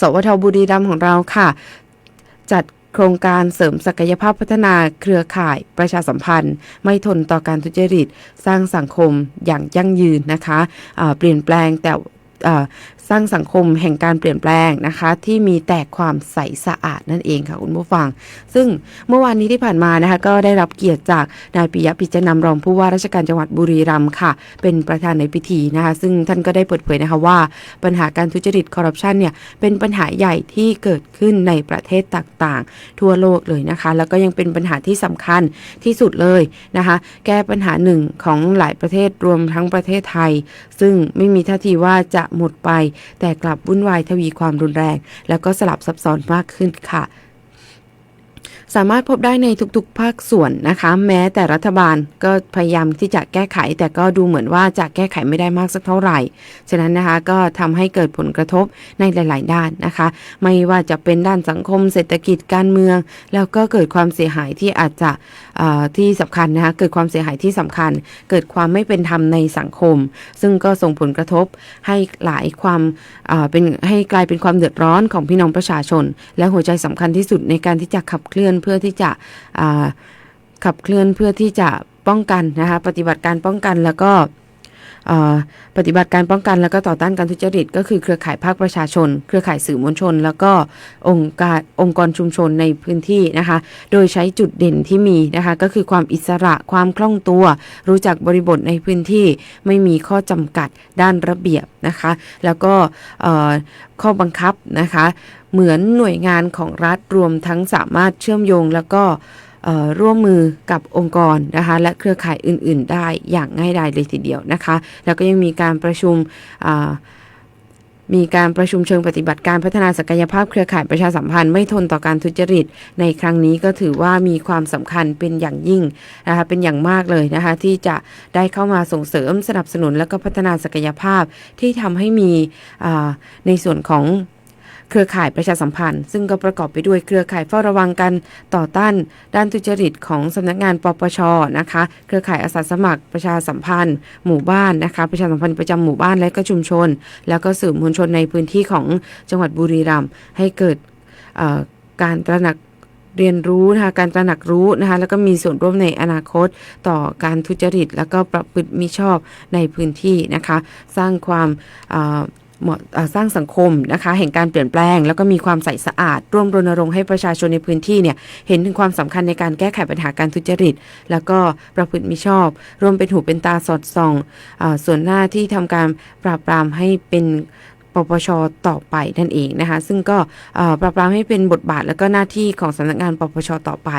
สวทบุรีรัมย์ของเราค่ะ จัดโครงการเสริมศักยภาพพัฒนาเครือข่ายประชาสัมพันธ์ ไม่ทนต่อการทุจริต สร้างสังคมอย่างยั่งยืนนะคะเปลี่ยนแปลงแต่ สร้างสังคมแห่งการเปลี่ยนแปลงนะคะ ที่มีแต่ความใสสะอาดนั่นเองค่ะคุณผู้ฟัง ซึ่งเมื่อวานนี้ที่ผ่านมานะคะก็ได้รับเกียรติจากนายปิยะปิจนำรองผู้ว่าราชการจังหวัดบุรีรัมย์ค่ะ เป็นประธานในพิธีนะคะ ซึ่งท่านก็ได้เปิดเผยนะคะว่า ปัญหาการทุจริตคอร์รัปชันเนี่ยเป็นปัญหาใหญ่ที่เกิดขึ้นในประเทศต่างๆ ทั่วโลกเลยนะคะ แล้วก็ยังเป็นปัญหาที่สำคัญที่สุดเลยนะคะ แก้ปัญหาหนึ่งของหลายประเทศรวมทั้งประเทศไทย ซึ่งไม่มีท่าทีว่าจะหมดไปแต่กลับวุ่นวายทวีความรุนแรง แล้วก็สลับซับซ้อนมากขึ้นค่ะ สามารถพบได้ในทุกๆ ภาคส่วนนะคะ แม้แต่รัฐบาลก็พยายามที่จะแก้ไข แต่ก็ดูเหมือนว่าจะแก้ไขไม่ได้มากสักเท่าไหร่ ฉะนั้นนะคะก็ทำให้เกิดผลกระทบในหลาย ๆ ด้านนะคะ ไม่ว่าจะเป็นด้านสังคมเศรษฐกิจการเมือง แล้วก็เกิดความเสียหายที่อาจจะที่สำคัญนะคะเกิดความเสียหายที่สำคัญ เกิดความไม่เป็นธรรมในสังคม ซึ่งก็ส่งผลกระทบให้หลายความเอ่อเป็นให้กลายเป็นความเดือดร้อนของพี่น้องประชาชน และหัวใจสำคัญที่สุดในการที่จะขับเคลื่อนเพื่อที่จะขับเคลื่อนเพื่อที่จะป้องกันนะคะปฏิบัติการป้องกันแล้วก็ ปฏิบัติการป้องกันแล้วก็ต่อต้านการทุจริต ก็คือเครือข่ายภาคประชาชน เครือข่ายสื่อมวลชน แล้วก็องค์การองค์กรชุมชนในพื้นที่นะคะ โดยใช้จุดเด่นที่มีนะคะ ก็คือความอิสระความคล่องตัว รู้จักบริบทในพื้นที่ไม่มีข้อจำกัดด้านระเบียบนะคะ แล้วก็ข้อบังคับนะคะ เหมือนหน่วยงานของรัฐรวมทั้งสามารถเชื่อมโยงแล้วก็ ร่วมมือกับองค์กรนะคะและเครือข่ายอื่น ๆ ได้อย่างง่ายดายเลยทีเดียวนะคะ แล้วก็ยังมีการประชุมมีการประชุมเชิงปฏิบัติการพัฒนาศักยภาพเครือข่ายประชาสัมพันธ์ไม่ทนต่อการทุจริต ในครั้งนี้ก็ถือว่ามีความสำคัญเป็นอย่างยิ่งนะคะเป็นอย่างมากเลยนะคะที่จะได้เข้ามาส่งเสริมสนับสนุนและก็พัฒนาศักยภาพที่ทำให้มีในส่วนของ เครือข่ายประชาสัมพันธ์ ซึ่งก็ประกอบไปด้วยเครือข่ายเฝ้าระวังกันต่อต้านด้านทุจริตของสำนักงานปปชนะคะ เครือข่ายอาสาสมัครประชาสัมพันธ์ หมู่บ้านนะคะ ประชาสัมพันธ์ประจำหมู่บ้านและก็ชุมชน แล้วก็สื่อมวลชนในพื้นที่ของจังหวัดบุรีรัมย์ให้เกิดการตระหนักเรียนรู้นะคะการตระหนักรู้นะคะแล้วก็มีส่วนร่วมในอนาคตต่อการทุจริต แล้วก็ประพฤติมิชอบในพื้นที่นะคะ สร้างความ เหมาะสร้างสังคมนะคะแห่งการเปลี่ยนแปลง แล้วก็มีความใสสะอาด ร่วมรณรงค์ให้ประชาชนในพื้นที่เนี่ยเห็นถึงความสำคัญในการแก้ไขปัญหาการทุจริต แล้วก็ประพฤติมิชอบรวมเป็นหูเป็นตาสอดส่องอส่วนหน้าที่ทำการปราบปรามให้เป็น ปปชต่อไปนั่นเองนะคะ ซึ่งก็ปราบปรามให้เป็นบทบาทแล้วก็หน้าที่ของสำนักงานปปชต่อไป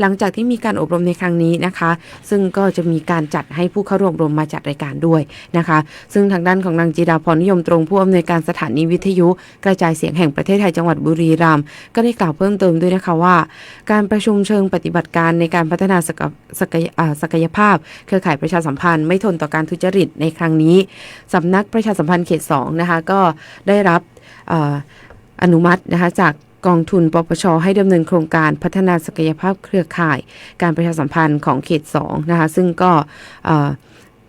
หลังจากที่มีการอบรมในครั้งนี้นะคะ ซึ่งก็จะมีการจัดให้ผู้เข้าร่วมอบรมมาจัดรายการด้วยนะคะ ซึ่งทางด้านของนางจีดาพรนิยมตรงผู้อำนวยการสถานีวิทยุ กระจายเสียงแห่งประเทศไทยจังหวัดบุรีรัมย์ก็ได้กล่าวเพิ่มเติมด้วยนะคะว่า การประชุมเชิงปฏิบัติการในการพัฒนาศักยศักศกยภาพ เครือข่ายประชาสัมพันธ์ไม่ทนต่อการทุจริตในครั้งนี้สำนักประชาสัมพันธ์เขต2นะคะก็ได้รับอนุมัตินะคะจากกองทุนปปชให้ดำเนินโครงการพัฒนาศักยภาพเครือข่าย การประชาสัมพันธ์ของเขต2นะคะซึ่งก็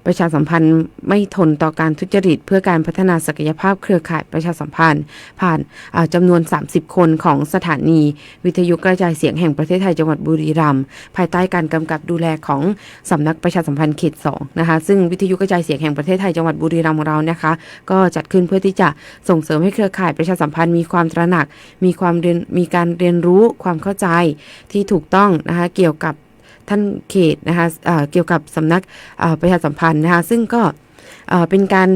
ประชาสัมพันธ์ไม่ทนต่อการทุจริต เพื่อการพัฒนาศักยภาพเครือข่ายประชาสัมพันธ์ ผ่านอ่าจำนวน 30 คนของสถานี วิทยุกระจายเสียงแห่งประเทศไทยจังหวัดบุรีรัมย์ภายใต้การกำกับดูแลของสำนักประชาสัมพันธ์เขต2นะคะซึ่งวิทยุกระจายเสียงแห่งประเทศไทยจังหวัดบุรีรัมย์ของเรานะคะ ก็จัดขึ้นเพื่อที่จะส่งเสริมให้เครือข่ายประชาสัมพันธ์มีความตระหนัก มีความเรียนมีการเรียนรู้ความเข้าใจที่ถูกต้องนะคะเกี่ยวกับ ท่านเขตนะคะเอ่อเกี่ยวกับสำนักประชาสัมพันธ์นะคะซึ่งก็เป็นการ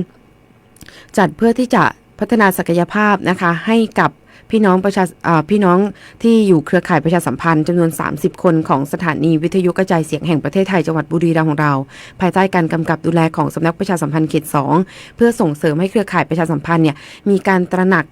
จัดเพื่อที่จะพัฒนาศักยภาพนะคะให้กับพี่น้องประชาพี่น้องที่อยู่เครือข่ายประชาสัมพันธ์จำนวน 30 คนของสถานีวิทยุกระจายเสียงแห่งประเทศไทยจังหวัดบุรีรัมย์ของเรา ภายใต้การกำกับดูแลของสำนักประชาสัมพันธ์เขต 2 เพื่อส่งเสริมให้เครือข่ายประชาสัมพันธ์เนี่ยมีการตระหนัก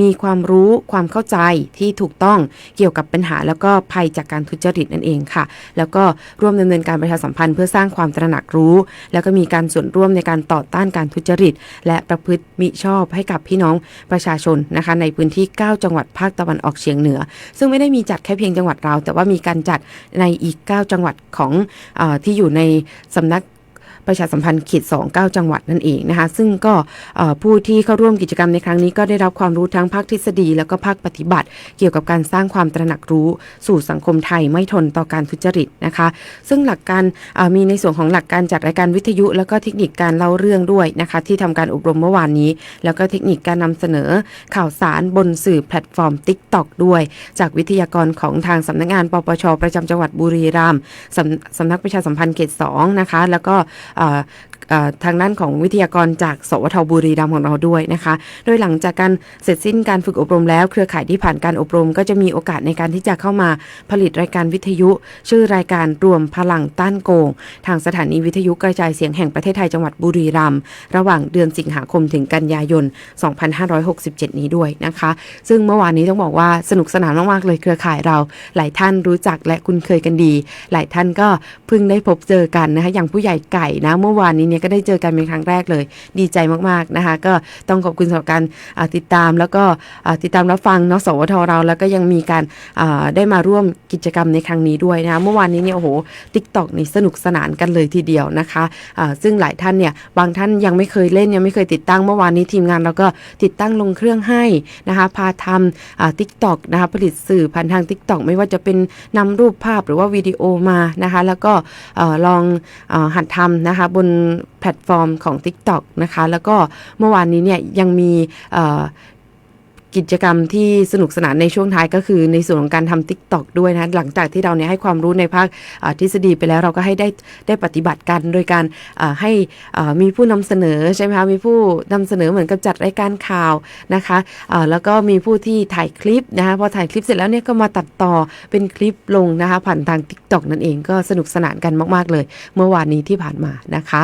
มีความรู้ความเข้าใจที่ถูกต้องเกี่ยวกับปัญหา แล้วก็ภัยจากการทุจริตนั่นเองค่ะ แล้วก็ร่วมดำเนินการประชาสัมพันธ์เพื่อสร้างความตระหนักรู้ แล้วก็มีการส่วนร่วมในการต่อต้านการทุจริต และประพฤติมิชอบให้กับพี่น้องประชาชนนะคะ ในพื้นที่ 9 จังหวัดภาคตะวันออกเฉียงเหนือ ซึ่งไม่ได้มีจัดแค่เพียงจังหวัดเรา แต่ว่ามีการจัดในอีก 9 จังหวัดของอที่อยู่ในสำนัก ประชาสัมพันธ์เขต2 9 จังหวัดนั่นเองนะคะซึ่งก็ผู้ที่เข้าร่วมกิจกรรมในครั้งนี้ก็ได้รับความรู้ทั้งภาคทฤษฎี แล้วก็ภาคปฏิบัติ เกี่ยวกับการสร้างความตระหนักรู้สู่สังคมไทยไม่ทนต่อการทุจริตนะคะ ซึ่งหลักการมีในส่วนของหลักการจัดรายการวิทยุ แล้วก็เทคนิคการเล่าเรื่องด้วยนะคะที่ทำการอบรมเมื่อวานนี้ แล้วก็เทคนิคการนำเสนอข่าวสารบนสื่อแพลตฟอร์ม TikTok ด้วย จากวิทยากรของทางสำนักงาน ปปช ประจำจังหวัดบุรีรัมย์สำนักประชาสัมพันธ์เขต2นะคะแล้วก็ทางด้านของวิทยากรจากสวทบุรีรัมย์ของเราด้วยนะคะ โดยหลังจากการเสร็จสิ้นการฝึกอบรมแล้ว เครือข่ายที่ผ่านการอบรม ก็จะมีโอกาสในการที่จะเข้ามาผลิตรายการวิทยุ ชื่อรายการรวมพลังต้านโกง ทางสถานีวิทยุกระจายเสียงแห่งประเทศไทยจังหวัดบุรีรัมย์ระหว่างเดือนสิงหาคมถึงกันยายน 2567 นี้ด้วยนะคะ ซึ่งเมื่อวานนี้ต้องบอกว่าสนุกสนานมากๆเลยเครือข่ายเรา หลายท่านรู้จักและคุ้นเคยกันดี หลายท่านก็เพิ่งได้พบเจอกันนะคะอย่างผู้ใหญ่ไก่นะ เมื่อวานนี้เนี่ยก็ได้เจอกันเป็นครั้งแรกเลย ดีใจมากๆนะคะ ก็ต้องขอบคุณสำหรับการติดตามแล้วก็ติดตามรับฟังเนาะสวทเราแล้วก็ยังมีการได้มาร่วมกิจกรรมในครั้งนี้ด้วยนะคะเมื่อวานนี้เนี่ยโอ้โหทิกตอกนี่สนุกสนานกันเลยทีเดียวนะคะซึ่งหลายท่านเนี่ยบางท่านยังไม่เคยเล่นยังไม่เคยติดตั้งเมื่อวานนี้ทีมงานเราก็ติดตั้งลงเครื่องให้นะคะพาทำทิกตอกนะคะผลิตสื่อผ่านทาง t ิ k t o k ไม่ว่าจะเป็นนำรูปภาพหรือว่าวิดีโอมานะคะแล้วก็อลองอหัดทำนะคะบนแพลตฟอร์มของ TikTok นะคะ แล้วก็เมื่อวานนี้เนี่ยยังมี กิจกรรมที่สนุกสนานในช่วงท้ายก็คือในส่วนของการทำ Tik t o อกด้วยนะ หลังจากที่เราเนี่ยให้ความรู้ในภาคทฤษฎีไปแล้วเราก็ให้ได้ได้ปฏิบัติกัน โดยการให้มีผู้นำเสนอใช่ไหมคะมีผู้นำเสนอเหมือนกับจัดรายการข่าวนะคะแล้วก็มีผู้ที่ถ่ายคลิปนะคะพอถ่ายคลิปเสร็จแล้วเนี่ยก็มาตัดต่อเป็นคลิปลงนะคะผ่านทาง Tik t o อกนั่นเองก็สนุกสนานกันมาก ๆ เลย เมื่อวานนี้ที่ผ่านมานะคะ